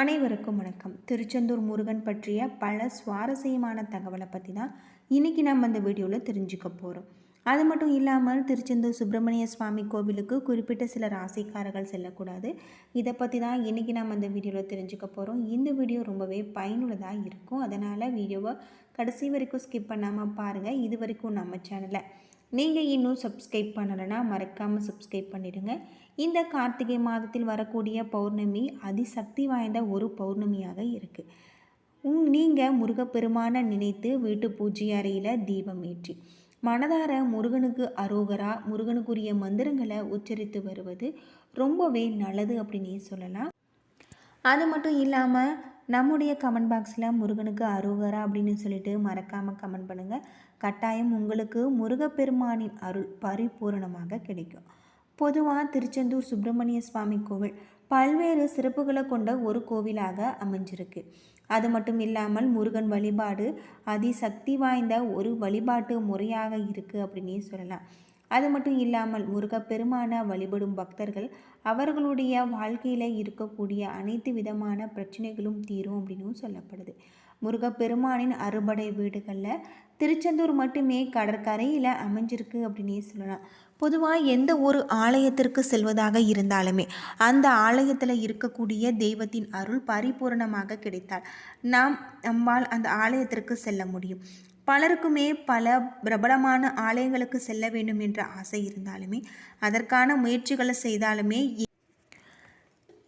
அனைவருக்கும் வணக்கம். திருச்செந்தூர் முருகன் பற்றிய பல சுவாரஸ்யமான தகவலை பற்றி தான் இன்றைக்கி நம்ம அந்த வீடியோவில் தெரிஞ்சுக்க போகிறோம் அது மட்டும் இல்லாமல் திருச்செந்தூர் சுப்பிரமணிய சுவாமி கோவிலுக்கு குறிப்பிட்ட சில ராசிக்காரர்கள் செல்லக்கூடாது. இதை பற்றி தான் இன்றைக்கி நம்ம அந்த வீடியோவில் தெரிஞ்சுக்க போகிறோம் இந்த வீடியோ ரொம்பவே பயனுள்ளதாக இருக்கும். அதனால் வீடியோவை கடைசி வரைக்கும் ஸ்கிப் பண்ணாமல் பாருங்கள் இது வரைக்கும் நம்ம சேனலை நீங்கள் இன்னும் சப்ஸ்கிரைப் பண்ணலைன்னா மறக்காமல் சப்ஸ்கிரைப் பண்ணிடுங்க. இந்த கார்த்திகை மாதத்தில் வரக்கூடிய பௌர்ணமி அதிசக்தி வாய்ந்த ஒரு பௌர்ணமியாக இருக்குது உங் நீங்கள் முருகப்பெருமானை நினைத்து வீட்டு பூஜை அறையில் தீபம் ஏற்றி மனதார முருகனுக்கு அரோகரா முருகனுக்குரிய மந்திரங்களை உச்சரித்து வருவது ரொம்பவே நல்லது அப்படின்னே சொல்லலாம். அது மட்டும் இல்லாமல் நம்முடைய கமெண்ட் பாக்ஸில் முருகனுக்கு அரோகரா அப்படின்னு சொல்லிட்டு மறக்காமல் கமெண்ட் பண்ணுங்கள் கட்டாயம் உங்களுக்கு முருகப்பெருமானின் அருள் பரிபூரணமாக கிடைக்கும். பொதுவாக திருச்செந்தூர் சுப்பிரமணிய சுவாமி கோவில் பல்வேறு சிறப்புகளை கொண்ட ஒரு கோவிலாக அமைஞ்சிருக்கு. அது மட்டும் இல்லாமல் முருகன் வழிபாடு அதிசக்தி வாய்ந்த ஒரு வழிபாட்டு முறையாக இருக்குது அப்படின்னே சொல்லலாம். அது மட்டும் இல்லாமல் முருகப்பெருமான வழிபடும் பக்தர்கள் அவர்களுடைய வாழ்க்கையில் இருக்கக்கூடிய அனைத்து விதமான பிரச்சனைகளும் தீரும் அப்படின்னும் சொல்லப்படுது. முருகப்பெருமானின் அறுபடை வீடுகளில் திருச்செந்தூர் மட்டுமே கடற்கரையில் அமைஞ்சிருக்கு அப்படின்னே சொல்லலாம். பொதுவாக எந்த ஒரு ஆலயத்திற்கு செல்வதாக இருந்தாலுமே அந்த ஆலயத்தில் இருக்கக்கூடிய தெய்வத்தின் அருள் பரிபூரணமாக கிடைத்தால் நாம் நம்மால் அந்த ஆலயத்திற்கு செல்ல முடியும். பலருக்குமே பல பிரபலமான ஆலயங்களுக்கு செல்ல வேண்டும் என்ற ஆசை இருந்தாலுமே அதற்கான முயற்சிகளை செய்தாலுமே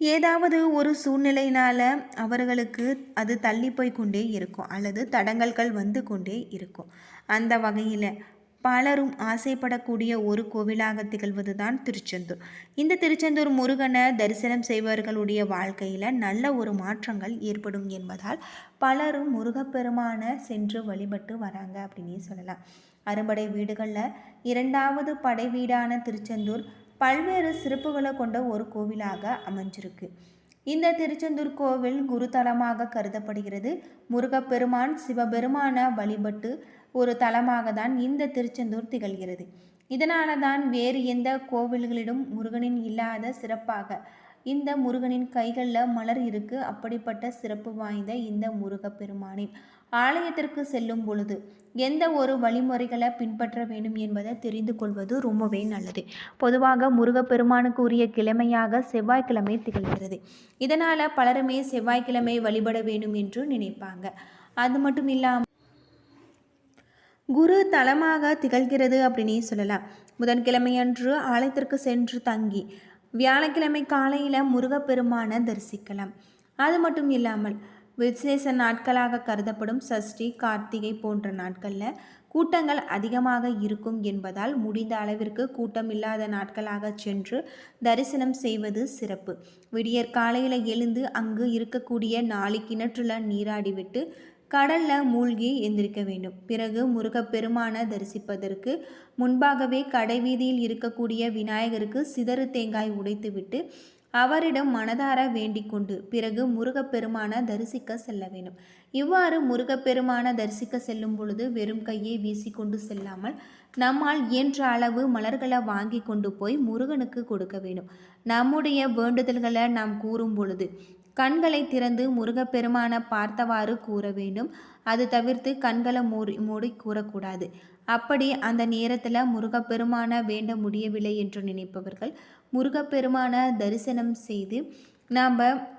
ஏதாவது ஒரு சூழ்நிலையினால் அவர்களுக்கு அது தள்ளி போய் கொண்டே இருக்கும் அல்லது தடங்கல்கள் வந்து கொண்டே இருக்கும். அந்த வகையில் பலரும் ஆசைப்படக்கூடிய ஒரு கோவிலாக திகழ்வது தான் திருச்செந்தூர். இந்த திருச்செந்தூர் முருகனை தரிசனம் செய்பவர்களுடைய வாழ்க்கையில் நல்ல ஒரு மாற்றங்கள் ஏற்படும் என்பதால் பலரும் முருகப்பெருமான சென்று வழிபட்டு வராங்க அப்படின்னு சொல்லலாம். அறுபடை வீடுகளில் இரண்டாவது படை வீடான திருச்செந்தூர் பல்வேறு சிறப்புகளை கொண்ட ஒரு கோவிலாக அமைஞ்சிருக்கு. இந்த திருச்செந்தூர் கோவில் குருதலமாக கருதப்படுகிறது. முருகப்பெருமான் சிவபெருமான வழிபட்டு ஒரு தலமாக தான் இந்த திருச்செந்தூர் திகழ்கிறது. இதனால தான் வேறு எந்த கோவில்களிலும் முருகனின் இல்லாத சிறப்பாக இந்த முருகனின் கைகளில் மலர் இருக்கு. அப்படிப்பட்ட சிறப்பு வாய்ந்த இந்த முருகப்பெருமானின் ஆலயத்திற்கு செல்லும் பொழுது எந்த ஒரு வழிமுறைகளை பின்பற்ற வேண்டும் என்பதை தெரிந்து கொள்வது ரொம்பவே நல்லது. பொதுவாக முருகப்பெருமானுக்கு உரிய கிழமையாக செவ்வாய்க்கிழமை திகழ்கிறது. இதனால் பலருமே செவ்வாய்க்கிழமை வழிபட வேண்டும் என்று நினைப்பாங்க. அது மட்டும் இல்லாமல் குரு தலமாக திகழ்கிறது அப்படின்னே சொல்லலாம். புதன்கிழமையன்று ஆலயத்திற்கு சென்று தங்கி வியாழக்கிழமை காலையில் முருகப்பெருமானை தரிசிக்கலாம். அது மட்டும் இல்லாமல் விசேஷ நாட்களாக கருதப்படும் சஷ்டி கார்த்திகை போன்ற நாட்களில் கூட்டங்கள் அதிகமாக இருக்கும் என்பதால் முடிந்த அளவிற்கு கூட்டம் இல்லாத நாட்களாக சென்று தரிசனம் செய்வது சிறப்பு. விடியற் காலையில் எழுந்து அங்கு இருக்கக்கூடிய நாளை கிணற்றுல நீராடிவிட்டு கடலில் மூழ்கி எந்திரிக்க வேண்டும். பிறகு முருகப்பெருமான தரிசிப்பதற்கு முன்பாகவே கடைவீதியில் இருக்கக்கூடிய விநாயகருக்கு சிதறு தேங்காய் உடைத்துவிட்டு அவரிடம் மனதார வேண்டிக் கொண்டு பிறகு முருகப்பெருமான தரிசிக்க செல்ல வேண்டும். இவ்வாறு முருகப்பெருமான தரிசிக்க செல்லும் பொழுது வெறும் கையை வீசிக்கொண்டு செல்லாமல் நம்மால் இயன்ற அளவு மலர்களை வாங்கி கொண்டு போய் முருகனுக்கு கொடுக்க வேண்டும். நம்முடைய வேண்டுதல்களை நாம் கூறும் பொழுது கண்களை திறந்து முருகப்பெருமான பார்த்தவாறு கூற வேண்டும். அது தவிர்த்து கண்களை மூடி மூடி கூறக்கூடாது. அப்படி அந்த நேரத்தில் முருகப்பெருமான வேண்ட முடியவில்லை என்று நினைப்பவர்கள் முருகப்பெருமான தரிசனம் செய்து நாம்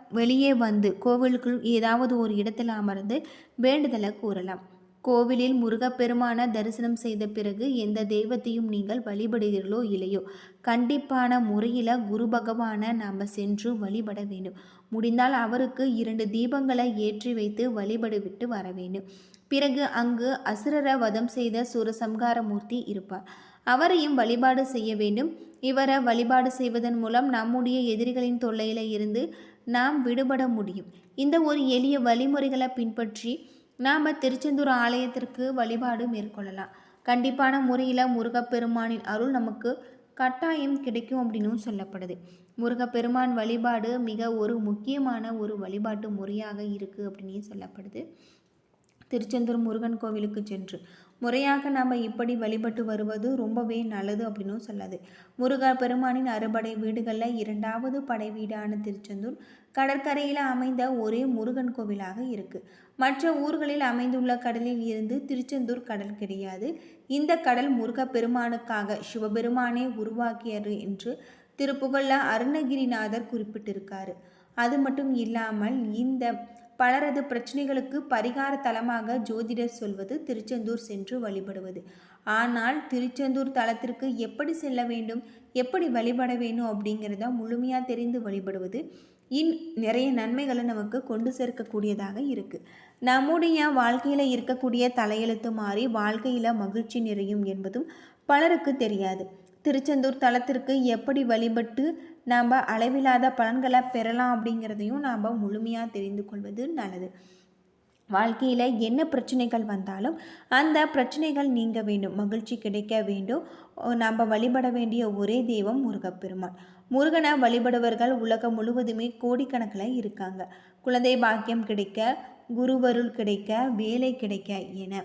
வெளியே வந்து கோவிலுக்குள் ஏதாவது ஒரு இடத்துல அமர்ந்து வேண்டுதலை கூறலாம். கோவிலில் முருகப்பெருமான தரிசனம் செய்த பிறகு எந்த தெய்வத்தையும் நீங்கள் வழிபடுகிறீர்களோ இல்லையோ கண்டிப்பான முறையில் குரு பகவானை நாம் சென்று வழிபட வேண்டும். முடிந்தால் அவருக்கு இரண்டு தீபங்களை ஏற்றி வைத்து வழிபடுவிட்டு வர வேண்டும். பிறகு அங்கு அசுரர வதம் செய்த சூரசம்காரமூர்த்தி இருப்பார். அவரையும் வழிபாடு செய்ய வேண்டும். இவரை வழிபாடு செய்வதன் மூலம் நம்முடைய எதிரிகளின் தொல்லையில் இருந்து நாம் விடுபட முடியும். இந்த ஒரு எளிய வழிமுறைகளை பின்பற்றி நாம் திருச்செந்தூர் ஆலயத்திற்கு வழிபாடு மேற்கொள்ளலாம். கண்டிப்பான முறையில் முருகப்பெருமானின் அருள் நமக்கு கட்டாயம் கிடைக்கும் அப்படின்னும் சொல்லப்படுது. முருகப்பெருமான் வழிபாடு மிக ஒரு முக்கியமான ஒரு வழிபாட்டு முறையாக இருக்குது அப்படின்னு சொல்லப்படுது. திருச்செந்தூர் முருகன் கோவிலுக்கு சென்று முறையாக நாம் இப்படி வழிபட்டு வருவது ரொம்பவே நல்லது அப்படின்னும் சொல்லாது. முருகப்பெருமானின் அறுபடை வீடுகளில் இரண்டாவது படை வீடான திருச்செந்தூர் கடற்கரையில் அமைந்த ஒரே முருகன் கோவிலாக இருக்குது மற்ற ஊர்களில் அமைந்துள்ள கடலில் இருந்து திருச்செந்தூர் கடல் கிடையாது. இந்த கடல் முருக பெருமானுக்காக சிவபெருமானே உருவாக்கியது என்று திருப்புகழ்ல அருணகிரிநாதர் குறிப்பிட்டிருக்காரு. அது மட்டும் இல்லாமல் இந்த பலரது பிரச்சனைகளுக்கு பரிகார தலமாக ஜோதிடர் சொல்வது திருச்செந்தூர் சென்று வழிபடுவது. ஆனால் திருச்செந்தூர் தலத்திற்கு எப்படி செல்ல வேண்டும் எப்படி வழிபட வேண்டும் அப்படிங்கிறத முழுமையாக தெரிந்து வழிபடுவது இன் நிறைய நன்மைகளை நமக்கு கொண்டு சேர்க்கக்கூடியதாக இருக்குது நம்முடைய வாழ்க்கையில் இருக்கக்கூடிய தலையெழுத்து மாறி வாழ்க்கையில் மகிழ்ச்சி நிறையும் என்பதும் பலருக்கு தெரியாது. திருச்செந்தூர் தலத்திற்கு எப்படி வழிபட்டு நாம் அளவில்லாத பலன்களை பெறலாம் அப்படிங்கிறதையும் நாம் முழுமையாக தெரிந்து கொள்வது நல்லது. வாழ்க்கையில் என்ன பிரச்சனைகள் வந்தாலும் அந்த பிரச்சனைகள் நீங்க வேண்டும் மகிழ்ச்சி கிடைக்க வேண்டும். நாம் வழிபட வேண்டிய ஒரே தெய்வம் முருகப்பெருமான். முருகனை வழிபடுவர்கள் உலகம் முழுவதுமே கோடிக்கணக்கில் இருக்காங்க. குழந்தை பாக்கியம் கிடைக்க குருவருள் கிடைக்க வேலை கிடைக்க என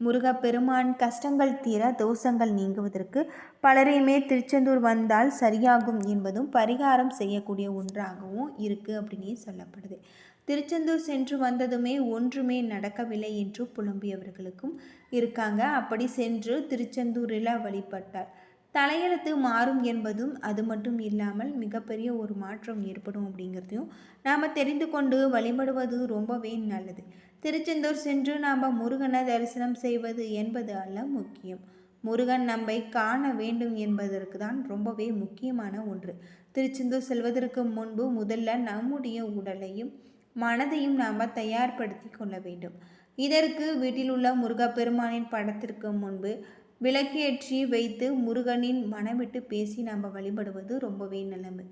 முருகப்பெருமான் கஷ்டங்கள் தீர தோஷங்கள் நீங்குவதற்கு பலரையுமே திருச்செந்தூர் வந்தால் சரியாகும் என்பதும் பரிகாரம் செய்யக்கூடிய ஒன்றாகவும் இருக்குது அப்படின்னே சொல்லப்படுது. திருச்செந்தூர் சென்று வந்ததுமே ஒன்றுமே நடக்கவில்லை என்று புலம்பியவர்களுக்கும் இருக்காங்க. அப்படி சென்று திருச்செந்தூரில் வழிபட்டார். தலையெழுத்து மாறும் என்பதும் அது மட்டும் இல்லாமல் மிகப்பெரிய ஒரு மாற்றம் ஏற்படும் அப்படிங்கிறதையும் நாம் தெரிந்து கொண்டு வழிபடுவது ரொம்பவே நல்லது. திருச்செந்தூர் சென்று நாம் முருகனை தரிசனம் செய்வது என்பது அல்ல முக்கியம். முருகன் நம்மை காண வேண்டும் என்பதற்கு தான் ரொம்பவே முக்கியமான ஒன்று. திருச்செந்தூர் செல்வதற்கு முன்பு முதல்ல நம்முடைய உடலையும் மனதையும் நாம் தயார்படுத்தி கொள்ள வேண்டும். இதற்கு வீட்டில் உள்ள முருகப்பெருமானின் படத்திற்கு முன்பு விளக்கேற்றி வைத்து முருகனின் மனவிட்டு பேசி நம்ம வழிபடுவது ரொம்பவே நல்லது.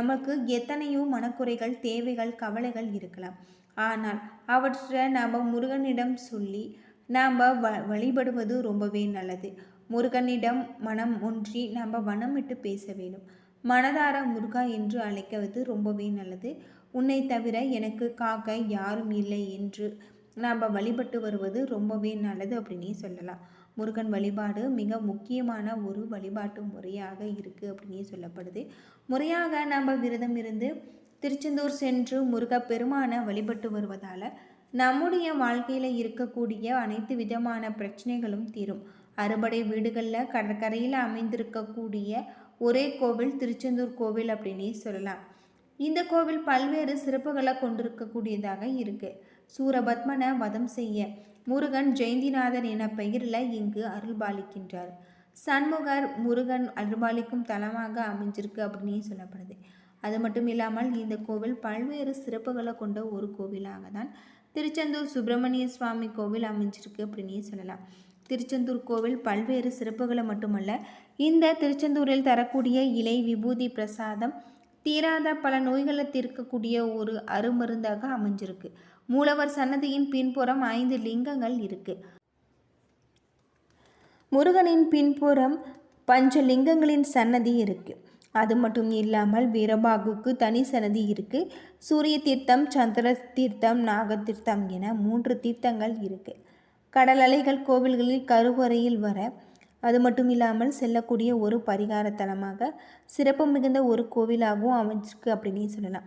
நமக்கு எத்தனையோ மனக்குறைகள் தேவைகள் கவலைகள் இருக்கலாம். ஆனால் அவற்றை நாம் முருகனிடம் சொல்லி நாம் வ வழிபடுவது ரொம்பவே நல்லது. முருகனிடம் மனம் ஒன்றி நாம் வனமிட்டு பேச வேண்டும். மனதார முருகா என்று அழைக்கிறது ரொம்பவே நல்லது. உன்னை தவிர எனக்கு காக்க யாரும் இல்லை என்று நாம் வழிபட்டு வருவது ரொம்பவே நல்லது அப்படின்னே சொல்லலாம். முருகன் வழிபாடு மிக முக்கியமான ஒரு வழிபாட்டு முறையாக இருக்குது அப்படின்னு சொல்லப்படுது. முறையாக நம்ம விரதம் இருந்து திருச்செந்தூர் சென்று முருகப்பெருமானை வழிபட்டு வருவதால் நம்முடைய வாழ்க்கையில் இருக்கக்கூடிய அனைத்து விதமான பிரச்சனைகளும் தீரும். அறுபடை வீடுகளில் கடற்கரையில் அமைந்திருக்கக்கூடிய ஒரே கோவில் திருச்செந்தூர் கோவில் அப்படின்னே சொல்லலாம். இந்த கோவில் பல்வேறு சிறப்புகளை கொண்டிருக்கக்கூடியதாக இருக்குது சூரபத்மனை வதம் செய்ய. முருகன் ஜெயந்திநாதன் என பெயரில் இங்கு அருள்பாலிக்கின்றார். சண்முகர் முருகன் அருள்பாலிக்கும் தலமாக அமைஞ்சிருக்கு அப்படின்னு சொல்லப்படுது. அது மட்டும் இல்லாமல் இந்த கோவில் பல்வேறு சிறப்புகளை கொண்ட ஒரு கோவிலாக தான் திருச்செந்தூர் சுப்பிரமணிய சுவாமி கோவில் அமைஞ்சிருக்கு அப்படின்னே சொல்லலாம். திருச்செந்தூர் கோவில் பல்வேறு சிறப்புகளை மட்டுமல்ல இந்த திருச்செந்தூரில் தரக்கூடிய இலை விபூதி பிரசாதம் தீராத பல நோய்களை தீர்க்கக்கூடிய ஒரு அருமருந்தாக அமைஞ்சிருக்கு. மூலவர் சன்னதியின் பின்புறம் ஐந்து லிங்கங்கள் இருக்கு. முருகனின் பின்புறம் பஞ்ச லிங்கங்களின் சன்னதி இருக்குது அது மட்டும் இல்லாமல் வீரபாகுக்கு தனி சன்னதி இருக்குது சூரிய தீர்த்தம் சந்திர தீர்த்தம் நாக தீர்த்தம் என மூன்று தீர்த்தங்கள் இருக்குது கடல் அலைகள் கோவில்களில் கருவறையில் வர அது மட்டும் இல்லாமல் செல்லக்கூடிய ஒரு பரிகார தலமாக சிறப்பு மிகுந்த ஒரு கோவிலாகவும் அமைஞ்சிருக்கு அப்படின்னு சொல்லலாம்.